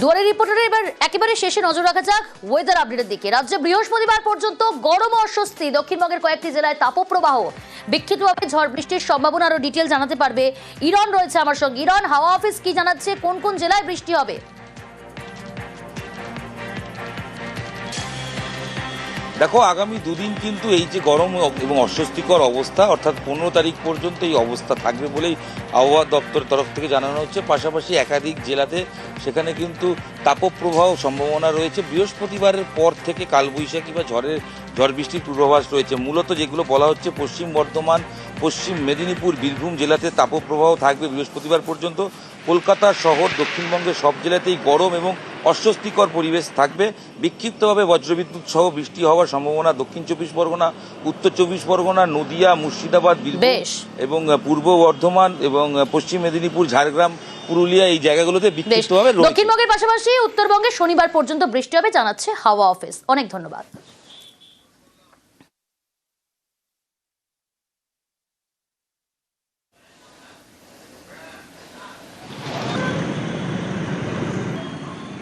দুয়ারে রিপোর্টারে এবার একেবারে শেষে নজর রাখা যাক ওয়েদার আপডেটের দিকে। রাজ্যে বৃহস্পতিবার পর্যন্ত গরম অস্বস্তি। দক্ষিণবঙ্গের কয়েকটি জেলায় তাপপ্রবাহ। বিক্ষিপ্তভাবে ঝড় বৃষ্টির সম্ভাবনা আরও ডিটেল জানাতে পারবে ইরন রয়েছে আমার সঙ্গে। ইরন হাওয়া অফিস কি জানাচ্ছে? কোন কোন জেলায় বৃষ্টি হবে? দেখো, আগামী দুদিন কিন্তু এই যে গরম এবং অস্বস্তিকর অবস্থা, অর্থাৎ পনেরো তারিখ পর্যন্ত এই অবস্থা থাকবে বলেই আবহাওয়া দপ্তরের তরফ থেকে জানানো হচ্ছে। পাশাপাশি একাধিক জেলাতে সেখানে কিন্তু তাপপ্রবাহ সম্ভাবনা রয়েছে। বৃহস্পতিবারের পর থেকে কালবৈশাখী বা ঝড়ের, ঝড় বৃষ্টির পূর্বাভাস রয়েছে। মূলত যেগুলো বলা হচ্ছে, পশ্চিম বর্ধমান, পশ্চিম মেদিনীপুর, বীরভূম জেলাতে তাপপ্রবাহ থাকবে বৃহস্পতিবার পর্যন্ত। কলকাতা শহর, দক্ষিণবঙ্গের সব জেলাতেই গরম এবং অস্বস্তিকর পরিবেশ থাকবে। বিক্ষিপ্তভাবে বজ্রবিদ্যুৎ সহ বৃষ্টি হওয়ার সম্ভাবনা দক্ষিণ চব্বিশ পরগনা উত্তর চব্বিশ পরগনা নদিয়া মুর্শিদাবাদ বীরভূম এবং পূর্ব বর্ধমান এবং পশ্চিম মেদিনীপুর ঝাড়গ্রাম পুরুলিয়া এই জায়গাগুলোতে বিক্ষিপ্তভাবে দক্ষিণবঙ্গের পাশাপাশি উত্তরবঙ্গে শনিবার পর্যন্ত বৃষ্টি হবে জানাচ্ছে হাওয়া অফিস। অনেক ধন্যবাদ।